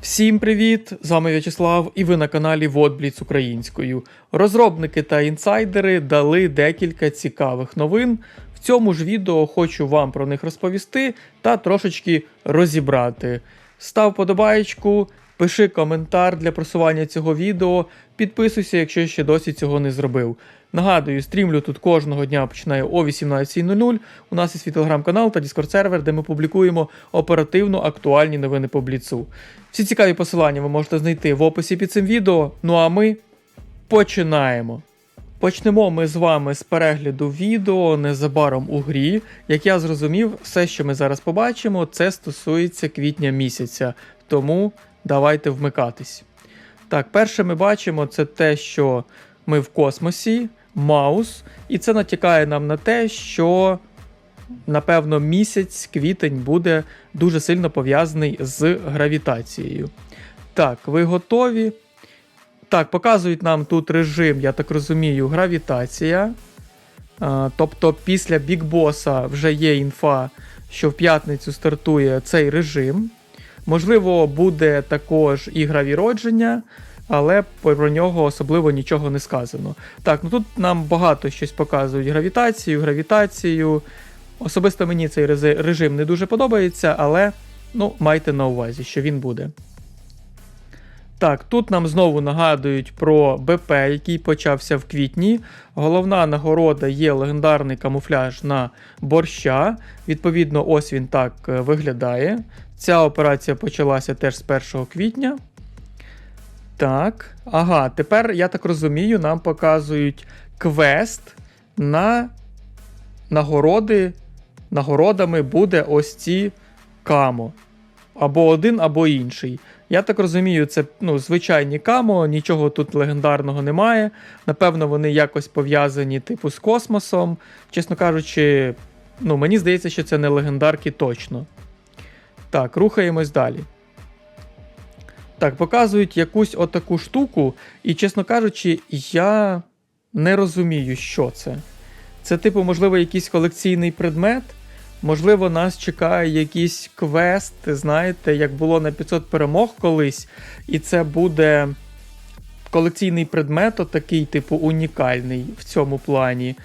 Всім привіт! З вами В'ячеслав і ви на каналі Водбліц українською. Розробники та інсайдери дали декілька цікавих новин. В цьому ж відео хочу вам про них розповісти та трошечки розібрати. Став подобаєчку, пиши коментар для просування цього відео, підписуйся, якщо ще досі цього не зробив. Нагадую, стрімлю тут кожного дня починаю о 18.00. У нас є свій телеграм-канал та Discord сервер, де ми публікуємо оперативно актуальні новини по бліцу. Всі цікаві посилання ви можете знайти в описі під цим відео. Ну а ми починаємо. Почнемо ми з вами з перегляду відео незабаром у грі. Як я зрозумів, все, що ми зараз побачимо, це стосується квітня місяця. Тому давайте вмикатись. Так, перше ми бачимо це те, що ми в космосі, Маус, і це натякає нам на те, що напевно місяць, квітень буде дуже сильно пов'язаний з гравітацією. Так, ви готові? Так, показують нам тут режим, я так розумію, гравітація. Тобто після бікбоса вже є інфа, що в п'ятницю стартує цей режим. Можливо, буде також і гравіродження, але про нього особливо нічого не сказано. Так, ну тут нам багато щось показують: гравітацію, гравітацію. Особисто мені цей режим не дуже подобається, але ну, майте на увазі, що він буде. Так, тут нам знову нагадують про БП, який почався в квітні. Головна нагорода є легендарний камуфляж на борща. Відповідно, ось він так е, виглядає. Ця операція почалася теж з 1 квітня. Так, ага, тепер, я так розумію, нам показують квест на нагороди. Нагородами буде ось ці камо. Або один, або інший. Я так розумію, це ну, звичайні камо, нічого тут легендарного немає. Напевно, вони якось пов'язані, типу, з космосом. Чесно кажучи, ну, мені здається, що це не легендарки точно. Так, рухаємось далі. Так, показують якусь отаку штуку, і, чесно кажучи, я не розумію, що це. Це, типу, можливо, якийсь колекційний предмет. Можливо, нас чекає якийсь квест, знаєте, як було на 500 перемог колись, і це буде колекційний предмет, отакий, типу, унікальний в цьому плані.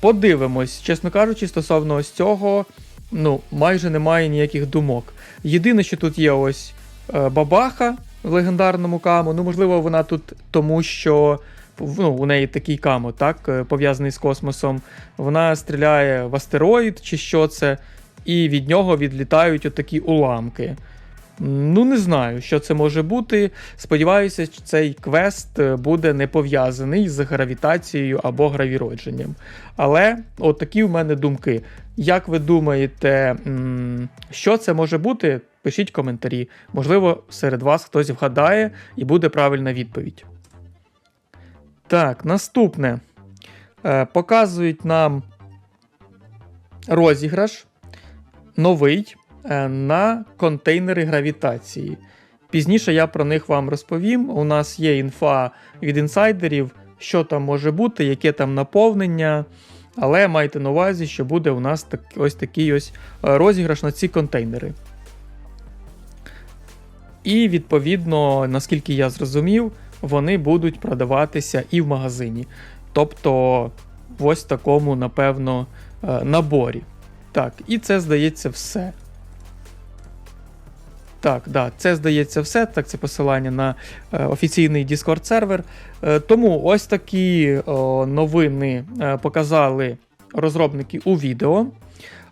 Подивимось, чесно кажучи, стосовно ось цього, ну, майже немає ніяких думок. Єдине, що тут є ось бабаха в легендарному каму. Ну, можливо, вона тут тому, що ну, у неї такий камо, так, е, пов'язаний з космосом. Вона стріляє в астероїд чи що це, і від нього відлітають отакі уламки. Ну, не знаю, що це може бути. Сподіваюся, що цей квест е, буде не пов'язаний з гравітацією або гравіродженням. Але от такі в мене думки. Як ви думаєте, що це може бути? Пишіть коментарі. Можливо, серед вас хтось вгадає і буде правильна відповідь. Так, наступне. Е, показують нам розіграш новий на контейнери гравітації. Пізніше я про них вам розповім. У нас є інфа від інсайдерів, що там може бути, яке там наповнення. Але майте на увазі, що буде у нас так, ось такий ось е, розіграш на ці контейнери. І відповідно, наскільки я зрозумів, вони будуть продаватися і в магазині. Тобто, в ось такому, напевно, е, наборі. Так, і це здається все. Так, да, це здається все. Так, це посилання на е, офіційний Discord сервер. Е, тому ось такі новини е, показали розробники у відео.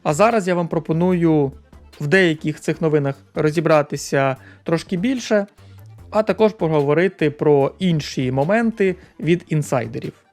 А зараз я вам пропоную в деяких цих новинах розібратися трошки більше, а також поговорити про інші моменти від інсайдерів.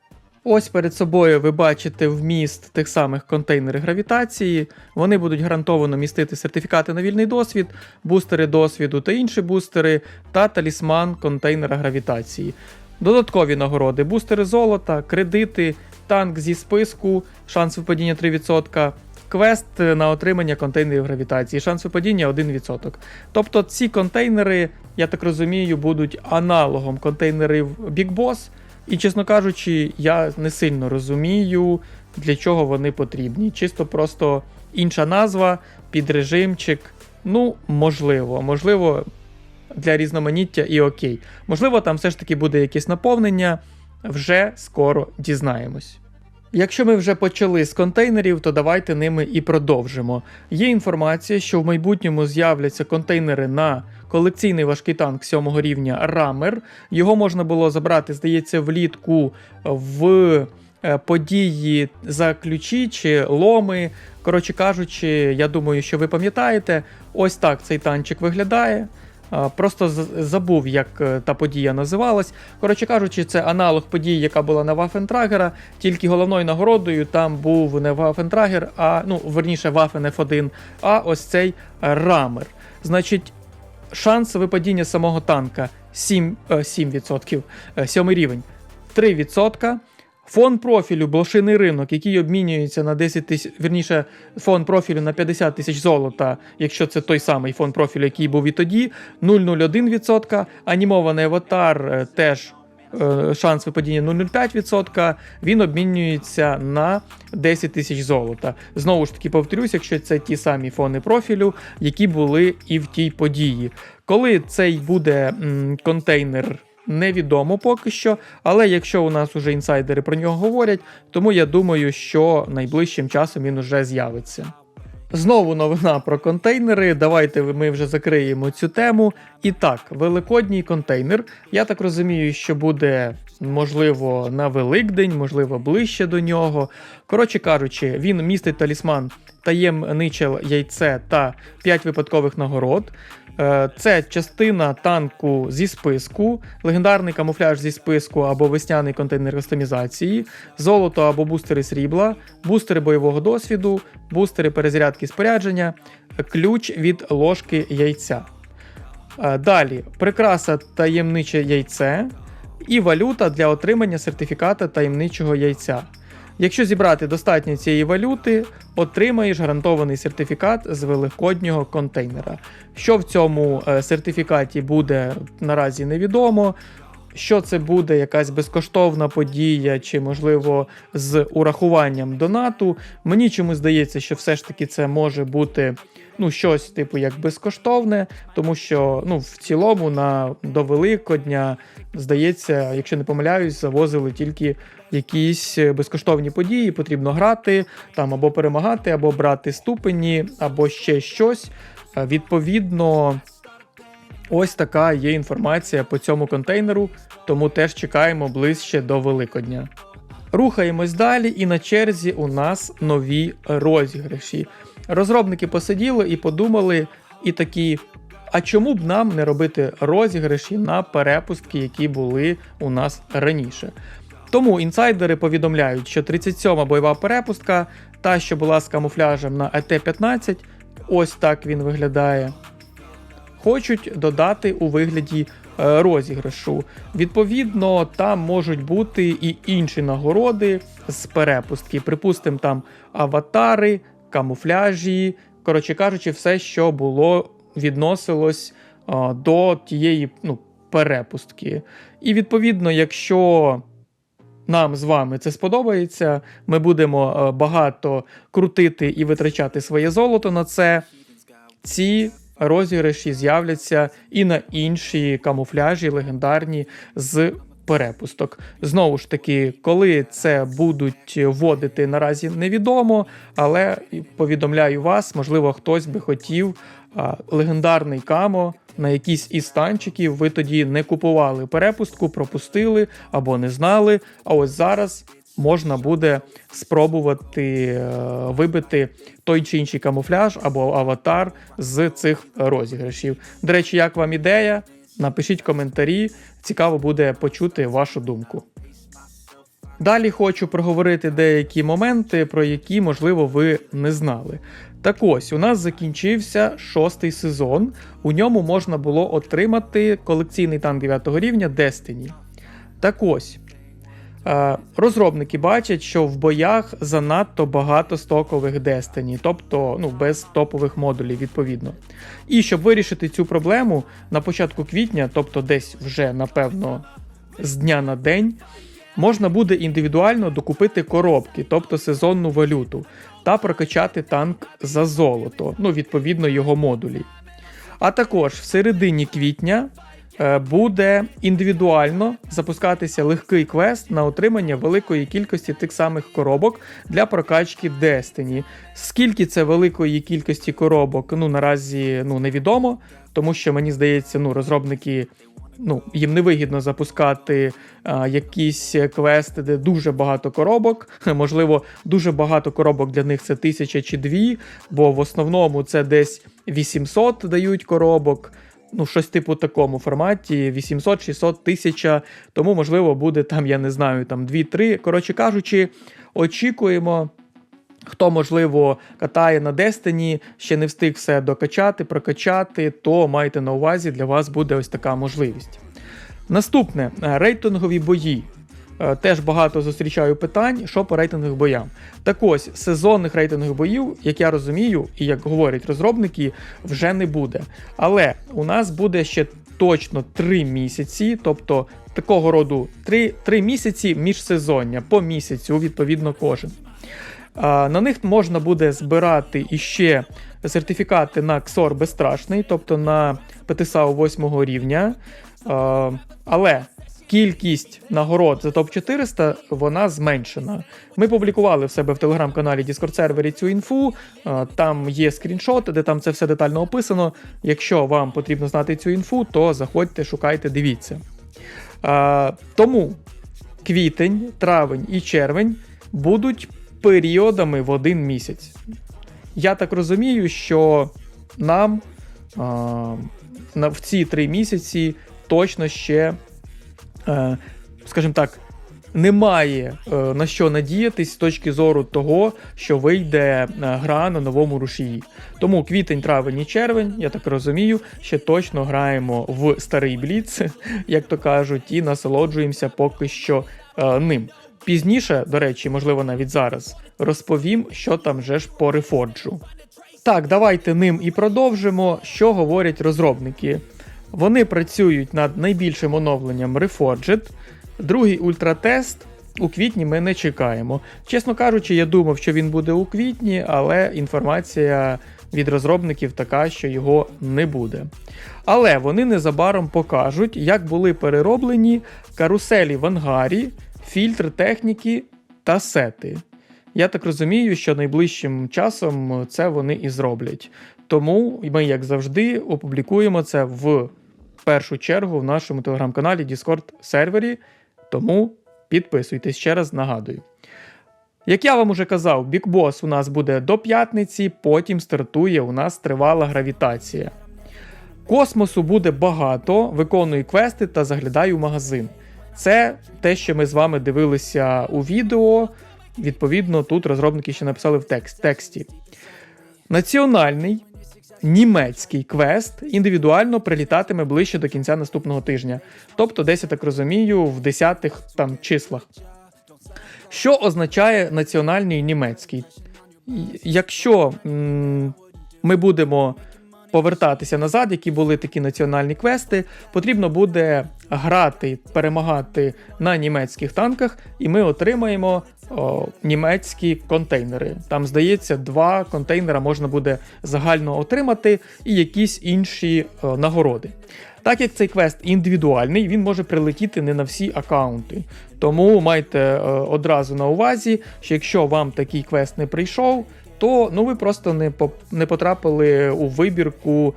Ось перед собою ви бачите вміст тих самих контейнерів гравітації. Вони будуть гарантовано містити сертифікати на вільний досвід, бустери досвіду та інші бустери, та талісман контейнера гравітації. Додаткові нагороди: бустери золота, кредити, танк зі списку, шанс випадіння 3%, квест на отримання контейнерів гравітації, шанс випадіння 1%. Тобто ці контейнери, я так розумію, будуть аналогом контейнерів Big Boss. І, чесно кажучи, я не сильно розумію, для чого вони потрібні. Чисто просто інша назва, підрежимчик. Ну, можливо, можливо, для різноманіття і окей. Можливо, там все ж таки буде якесь наповнення, вже скоро дізнаємось. Якщо ми вже почали з контейнерів, то давайте ними і продовжимо. Є інформація, що в майбутньому з'являться контейнери на колекційний важкий танк 7 рівня Рамер. Його можна було забрати, здається, влітку в е, події за ключі чи ломи. Коротше кажучи, я думаю, що ви пам'ятаєте, ось так цей танчик виглядає. Просто забув, як е, та подія називалась. Коротше кажучи, це аналог події, яка була на Waffentrager, тільки головною нагородою там був не Waffentrager, а ну, верніше Waffen F1, а ось цей рамер. Значить, шанс випадіння самого танка 7, е, 7%, е, 7 рівень 3%. Фон профілю блошиний ринок, який обмінюється на 10 тисяч, вірніше, фон профілю на 50 тисяч золота, якщо це той самий фон профілю, який був і тоді, 0,01%. Анімований аватар е, теж е, шанс випадіння 0,05%. Він обмінюється на 10 тисяч золота. Знову ж таки, повторюсь, якщо це ті самі фони профілю, які були і в тій події. Коли цей буде м, контейнер невідомо поки що, але якщо у нас уже інсайдери про нього говорять, тому я думаю, що найближчим часом він уже з'явиться. Знову новина про контейнери. Давайте ми вже закриємо цю тему. І так, великодній контейнер. Я так розумію, що буде можливо на Великдень, можливо, ближче до нього. Коротше кажучи, він містить талісман таємниче яйце та 5 випадкових нагород. Е, Це частина танку зі списку, легендарний камуфляж зі списку або весняний контейнер кастомізації, золото або бустери срібла, бустери бойового досвіду, бустери перезарядки спорядження, ключ від ложки яйця. Е, Далі прикраса таємниче яйце і валюта для отримання сертифіката таємничого яйця. Якщо зібрати достатньо цієї валюти, отримаєш гарантований сертифікат з великоднього контейнера. Що в цьому е, сертифікаті буде наразі невідомо. Що це буде якась безкоштовна подія, чи, можливо, з урахуванням донату. Мені чомусь здається, що все ж таки це може бути ну, щось, типу, як безкоштовне, тому що ну, в цілому на до Великодня, здається, якщо не помиляюсь, завозили тільки якісь безкоштовні події, потрібно грати там або перемагати, або брати ступені, або ще щось. Е, Відповідно, ось така є інформація по цьому контейнеру, тому теж чекаємо ближче до Великодня. Рухаємось далі, і на черзі у нас нові розіграші. Розробники посиділи і подумали, і такі. А чому б нам не робити розіграші на перепустки, які були у нас раніше? Тому інсайдери повідомляють, що 37-ма бойова перепустка, та, що була з камуфляжем на АТ-15, ось так він виглядає. Хочуть додати у вигляді е, розіграшу. Відповідно, там можуть бути і інші нагороди з перепустки. Припустимо, там аватари, камуфляжі. Коротше кажучи, все, що було відносилось а, до тієї ну, перепустки. І відповідно, якщо нам з вами це сподобається, ми будемо е, багато крутити і витрачати своє золото на це. Ці розіграші з'являться і на інші камуфляжі легендарні з перепусток. Знову ж таки, коли це будуть вводити, наразі невідомо, але повідомляю вас, можливо, хтось би хотів легендарний камо на якийсь із танчиків. Ви тоді не купували перепустку, пропустили або не знали. А ось зараз. Можна буде спробувати е, вибити той чи інший камуфляж або аватар з цих розіграшів. До речі, як вам ідея? Напишіть коментарі, цікаво буде почути вашу думку. Далі хочу проговорити деякі моменти, про які, можливо, ви не знали. Так ось, у нас закінчився шостий сезон. У ньому можна було отримати колекційний танк 9 рівня Destiny. Так ось. Е, Розробники бачать, що в боях занадто багато стокових Destiny, тобто ну, без топових модулів, відповідно. І щоб вирішити цю проблему на початку квітня, тобто десь вже, напевно, з дня на день, можна буде індивідуально докупити коробки, тобто сезонну валюту, та прокачати танк за золото, ну, відповідно, його модулі. А також в середині квітня буде індивідуально запускатися легкий квест на отримання великої кількості тих самих коробок для прокачки Destiny. Скільки це великої кількості коробок, ну наразі ну невідомо, тому що мені здається, ну розробники. Ну, їм невигідно запускати а, якісь квести, де дуже багато коробок. Можливо, дуже багато коробок для них це тисяча чи дві, бо в основному це десь 800 дають коробок. Ну, щось типу такому форматі: 800, 600, 1000. Тому, можливо, буде там, я не знаю, там 2-3. Коротше кажучи, очікуємо. Хто, можливо, катає на Destiny, ще не встиг все докачати, прокачати, то майте на увазі, для вас буде ось така можливість. Наступне рейтингові бої. Е, Теж багато зустрічаю питань, що по рейтингових боям. Так ось, сезонних рейтингових боїв, як я розумію, і як говорять розробники, вже не буде. Але у нас буде ще точно 3 місяці, тобто такого роду 3, 3 місяці міжсезоння, по місяцю, відповідно, кожен. А, На них можна буде збирати іще сертифікати на XOR безстрашний, тобто на ПТСАУ 8 рівня. А, Але кількість нагород за топ-400 вона зменшена. Ми публікували в себе в телеграм-каналі Discord сервері цю інфу. Там є скріншот, де там це все детально описано. Якщо вам потрібно знати цю інфу, то заходьте, шукайте, дивіться. Тому квітень, травень і червень будуть періодами в один місяць. Я так розумію, що нам в ці три місяці точно ще, е, скажімо так, немає е, на що надіятись з точки зору того, що вийде е, гра на новому рушії. Тому квітень, травень і червень, я так розумію, ще точно граємо в старий бліц, як то кажуть, і насолоджуємося поки що е, ним. Пізніше, до речі, можливо, навіть зараз, розповім, що там вже ж по рефорджу. Так, давайте ним і продовжимо, що говорять розробники. Вони працюють над найбільшим оновленням Reforged. Другий ультратест у квітні ми не чекаємо. Чесно кажучи, я думав, що він буде у квітні, але інформація від розробників така, що його не буде. Але вони незабаром покажуть, як були перероблені каруселі в ангарі, фільтр техніки та сети. Я так розумію, що найближчим часом це вони і зроблять. Тому ми, як завжди, опублікуємо це в першу чергу в нашому телеграм-каналі Discord сервері. Тому підписуйтесь ще раз нагадую. Як я вам уже казав, бікбос у нас буде до п'ятниці, потім стартує у нас тривала гравітація. Космосу буде багато, виконую квести та заглядаю в магазин. Це те, що ми з вами дивилися у відео. Відповідно, тут розробники ще написали в текст, тексті. Національний німецький квест індивідуально прилітатиме ближче до кінця наступного тижня. Тобто, десь я так розумію, в десятих там числах. Що означає національний німецький? Якщо м ми будемо повертатися назад, які були такі національні квести, потрібно буде грати, перемагати на німецьких танках, і ми отримаємо о, німецькі контейнери. Там, здається, два контейнера можна буде загально отримати, і якісь інші о, нагороди. Так як цей квест індивідуальний, він може прилетіти не на всі аккаунти. Тому майте одразу на увазі, що якщо вам такий квест не прийшов, то ну ви просто не не потрапили у вибірку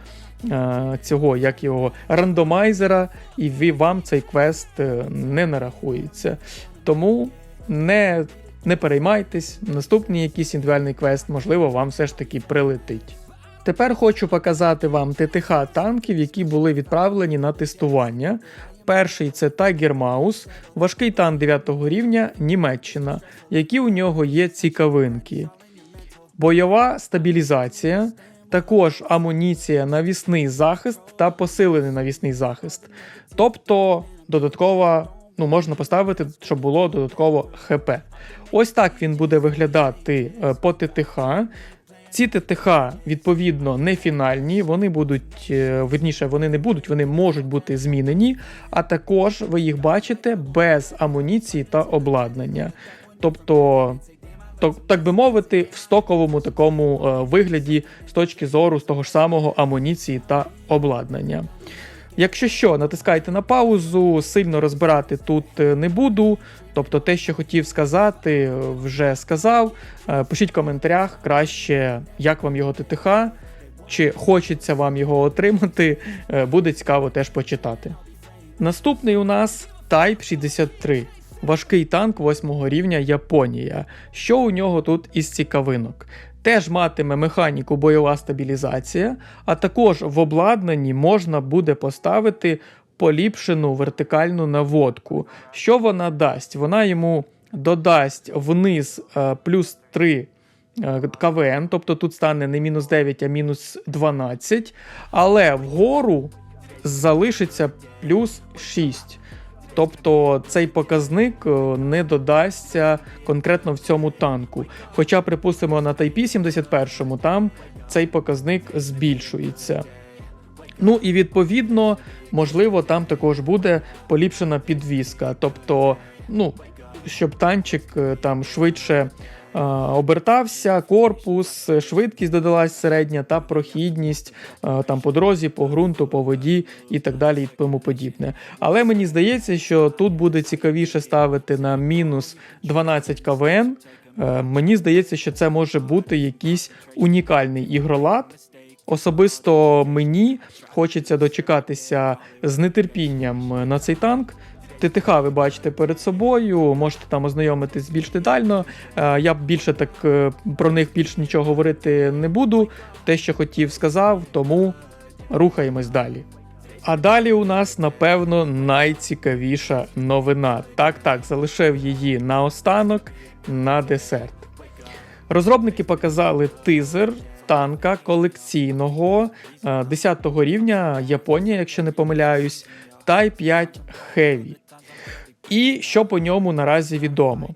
цього як його рандомайзера, і вам цей квест е, не нарахується. Тому не, не переймайтесь, наступний якийсь індивідуальний квест, можливо, вам все ж таки прилетить. Тепер хочу показати вам ТТХ танків, які були відправлені на тестування. Перший це Tiger Mouse, важкий танк 9 рівня Німеччина, які у нього є цікавинки. Бойова стабілізація, також амуніція, навісний захист та посилений навісний захист. Тобто додаткова, ну, можна поставити, щоб було додатково ХП. Ось так він буде виглядати е, по ТТХ. Ці ТТХ, відповідно, не фінальні, вони будуть, е, верніше, вони не будуть, вони можуть бути змінені, а також ви їх бачите без амуніції та обладнання. Тобто то, так би мовити, в стоковому такому е, вигляді з точки зору з того ж самого амуніції та обладнання. Якщо що, натискайте на паузу, сильно розбирати тут е, не буду. Тобто, те, що хотів сказати, е, вже сказав. Пишіть в коментарях краще, як вам його ТТХ, чи хочеться вам його отримати. Буде цікаво теж почитати. Наступний у нас Type 63. Важкий танк 8 рівня Японія. Що у нього тут із цікавинок? Теж матиме механіку бойова стабілізація, а також в обладнанні можна буде поставити поліпшену вертикальну наводку. Що вона дасть? Вона йому додасть вниз е, плюс 3 е, КВН, тобто тут стане не мінус 9, а мінус 12, але вгору залишиться плюс 6. Тобто цей показник е, не додасться конкретно в цьому танку. Хоча, припустимо, на Тайпі 71 там цей показник збільшується. Ну і відповідно, можливо, там також буде поліпшена підвіска. Тобто, ну, щоб танчик е, там швидше обертався, корпус, швидкість додалась середня та прохідність там по дорозі, по ґрунту, по воді і так далі, і тому подібне. Але мені здається, що тут буде цікавіше ставити на мінус 12 КВН. Е, Мені здається, що це може бути якийсь унікальний ігролад. Особисто мені хочеться дочекатися з нетерпінням на цей танк. ТТХ ви бачите перед собою, можете там ознайомитись більш детально. Е, Я більше так е, про них більш нічого говорити не буду. Те, що хотів, сказав, тому рухаємось далі. А далі у нас, напевно, найцікавіша новина. Так, так, залишив її на останок на десерт. Розробники показали тизер танка колекційного е, 10 рівня Японія, якщо не помиляюсь, Type 5 Heavy. І що по ньому наразі відомо?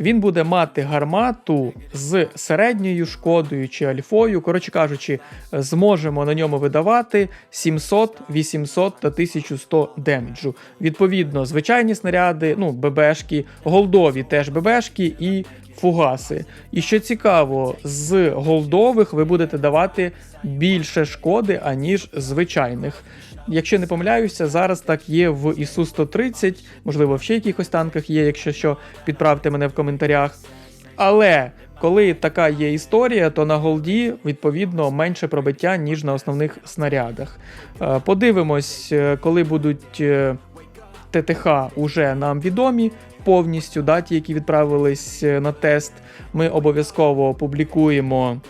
Він буде мати гармату з середньою шкодою чи альфою. Коротше кажучи, зможемо на ньому видавати 700, 800 та 1100 демеджу. Відповідно, звичайні снаряди, ну, ББшки, голдові теж ББшки і фугаси. І що цікаво, з голдових ви будете давати більше шкоди, аніж звичайних. Якщо не помиляюся, зараз так є в ісу 130, можливо, в ще якихось танках є, якщо що, підправте мене в коментарях. Але коли така є історія, то на голді відповідно менше пробиття, ніж на основних снарядах. Е, Подивимось, е, коли будуть е, ТТХ уже нам відомі повністю, да, ті, які відправились на тест. Ми обов'язково опублікуємо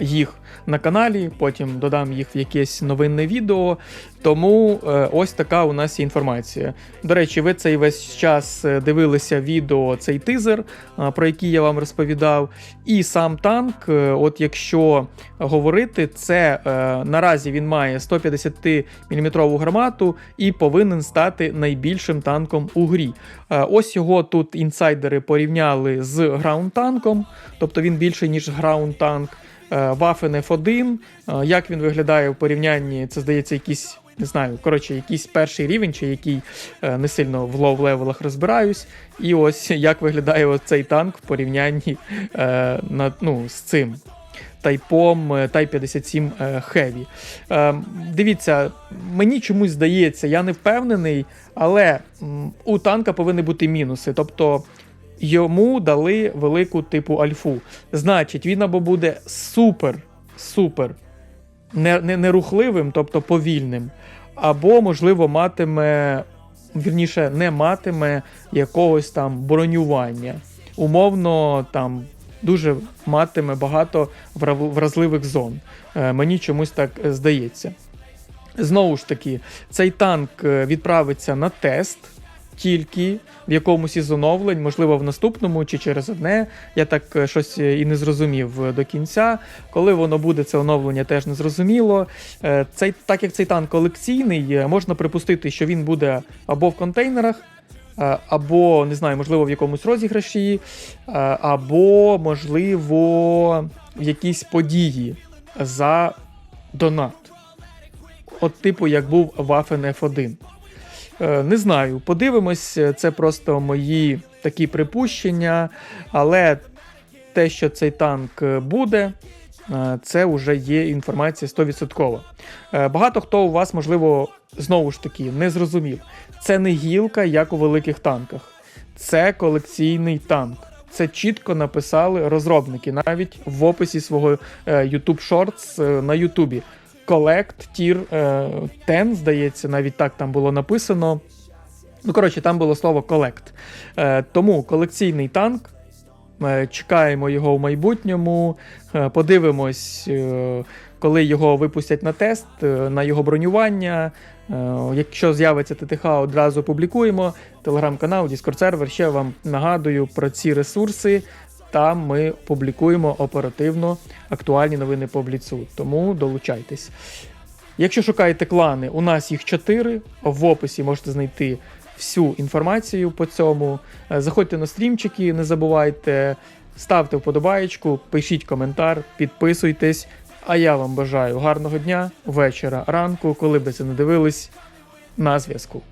їх на каналі, потім додам їх в якесь новинне відео. Тому е, ось така у нас є інформація. До речі, ви цей весь час е, дивилися відео, цей тизер, е, про який я вам розповідав. І сам танк, от якщо говорити, це наразі він має 150 мм гармату і повинен стати найбільшим танком у грі. Ось його тут інсайдери порівняли з граунд-танком, тобто він більший, ніж граунд-танк. Е, Waffen F1, е, як він виглядає в порівнянні, це здається, якийсь. Не знаю, коротше, якийсь перший рівень, чи який е, не сильно в лоу-левелах розбираюсь. І ось як виглядає цей танк в порівнянні е, ну, з цим тайпом е, Type 57 е, Heavy. Е, дивіться, мені чомусь здається, я не впевнений, але у танка повинні бути мінуси. Тобто йому дали велику типу альфу. Значить, він або буде супер, супер не, не, нерухливим, тобто повільним, або, можливо, матиме, вірніше, не матиме якогось там бронювання. Умовно, там дуже матиме багато вразливих зон. Е, мені чомусь так е, здається. Знову ж таки, цей танк е, відправиться на тест. Тільки в якомусь із оновлень, можливо, в наступному чи через одне. Я так е, щось і не зрозумів е, до кінця. Коли воно буде, це оновлення теж не зрозуміло. Е, Цей, так як цей танк колекційний, е, можна припустити, що він буде або в контейнерах, е, або, не знаю, можливо, в якомусь розіграші, е, або, можливо, в якійсь події за донат. От, типу, як був Waffen F1. Е, Не знаю, подивимось, це просто мої такі припущення, але те, що цей танк е, буде, е, це вже є інформація 100%. Е, Багато хто у вас, можливо, знову ж таки не зрозумів. Це не гілка, як у великих танках. Це колекційний танк. Це чітко написали розробники навіть в описі свого е, YouTube Shorts е, на YouTube. Collect Tier е, 10, здається, навіть так там було написано. Ну, коротше, там було слово Collect. Е, тому колекційний танк. Е, Чекаємо його в майбутньому. Е, Подивимось, е, коли його випустять на тест, е, на його бронювання. Е, Якщо з'явиться ТТХ, одразу публікуємо. Телеграм-канал, Discord сервер. Ще вам нагадую про ці ресурси. Там ми публікуємо оперативно актуальні новини по бліцу. Тому долучайтесь. Якщо шукаєте клани, у нас їх чотири. В описі можете знайти всю інформацію по цьому. Е, Заходьте на стрімчики, не забувайте, ставте вподобаєчку, пишіть коментар, підписуйтесь. А я вам бажаю гарного дня, вечора, ранку, коли би це не дивились. На зв'язку.